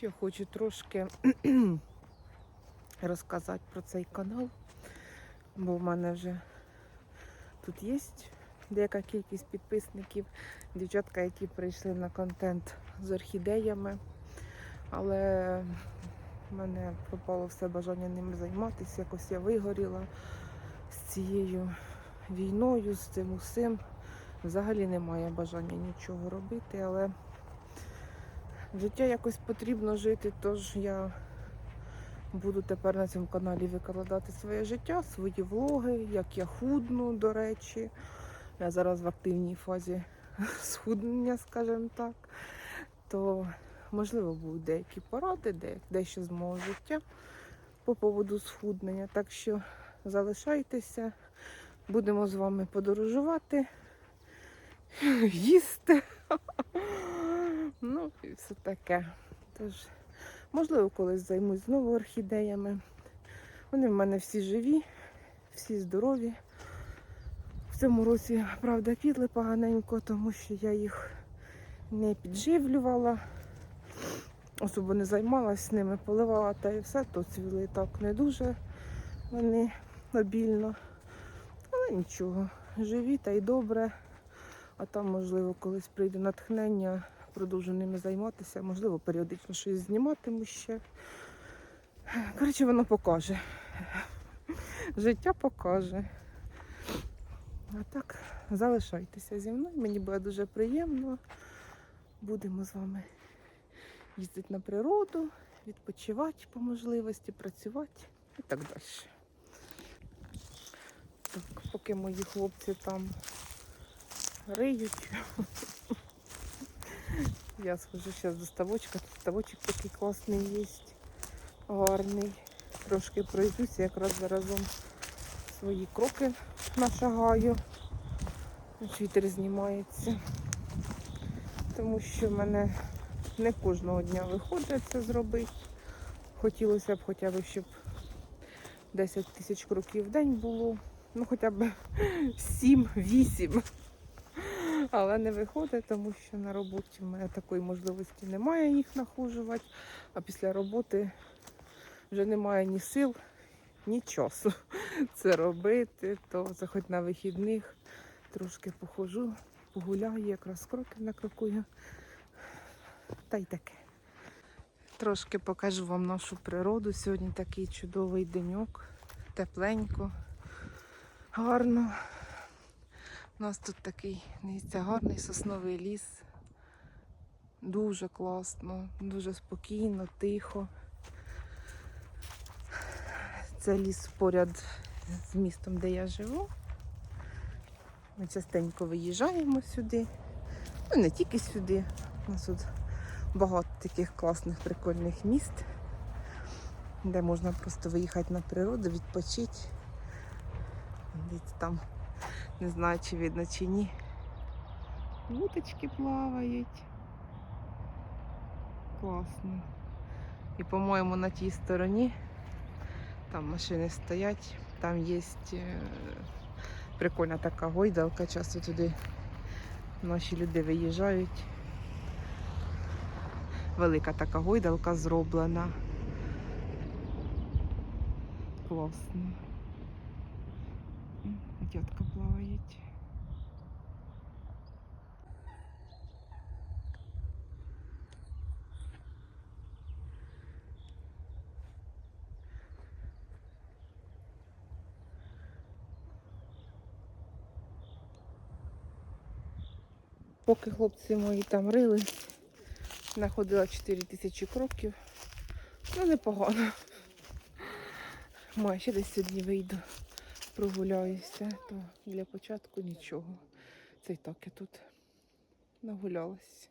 Ще хочу трошки розказати про цей канал, бо в мене вже тут є деяка кількість підписників, дівчатка, які прийшли на контент з орхідеями, але в мене пропало все бажання ними займатися. Якось я вигоріла з цією війною, з цим усім. Взагалі немає бажання нічого робити, але життя якось потрібно жити, тож я буду тепер на цьому каналі викладати своє життя, свої влоги, як я худну, до речі. Я зараз в активній фазі схуднення, скажімо так. То, можливо, будуть деякі поради, де, дещо з мого життя по поводу схуднення. Так що залишайтеся, будемо з вами подорожувати, їсти. І все таке. Тож, можливо, колись займусь знову орхідеями. Вони в мене всі живі, всі здорові. В цьому році, правда, квітли поганенько, тому що я їх не підживлювала, особо не займалась ними, поливала та і все, то цвіли так не дуже вони обільно. Але нічого, живі та й добре. А там, можливо, колись прийде натхнення, продовжу ними займатися, можливо, періодично щось зніматиму ще. Коротше, воно покаже. Життя покаже. А так, залишайтеся зі мною. Мені буде дуже приємно. Будемо з вами їздити на природу, відпочивати по можливості, працювати і так далі. Так, поки мої хлопці там риють. Я схожу зараз до ставочка. Тут ставочок такий класний є, гарний. Трошки пройдуся, якраз заразом свої кроки нашагаю. Вітер знімається. Тому що в мене не кожного дня виходить це зробити. Хотілося б хоча б, щоб 10 тисяч кроків в день було. Ну хоча б 7-8. Але не виходить, тому що на роботі в мене такої можливості немає їх нахожувати, а після роботи вже немає ні сил, ні часу це робити. То хоч на вихідних трошки похожу, погуляю, якраз кроки накрокую. Та й таке. Трошки покажу вам нашу природу. Сьогодні такий чудовий деньок, тепленько, гарно. У нас тут такий дивіться, гарний сосновий ліс. Дуже класно, дуже спокійно, тихо. Це ліс поряд з містом, де я живу. Ми частенько виїжджаємо сюди. Ну, не тільки сюди. У нас тут багато таких класних, прикольних міст, де можна просто виїхати на природу, відпочити. Десь там не знаю, чи видно, чи ні. Вуточки плавають. Класно. І, по-моєму, на тій стороні там машини стоять, там є прикольна така гойдалка, часто туди наші люди виїжджають. Велика така гойдалка зроблена. Класно. Дядка плавають. Поки хлопці мої там рили, знаходила 4 тисячі кроків. Ну, непогано. Маю ще десь сьогодні вийду прогуляюся, то для початку нічого. Це і так я тут нагулялась.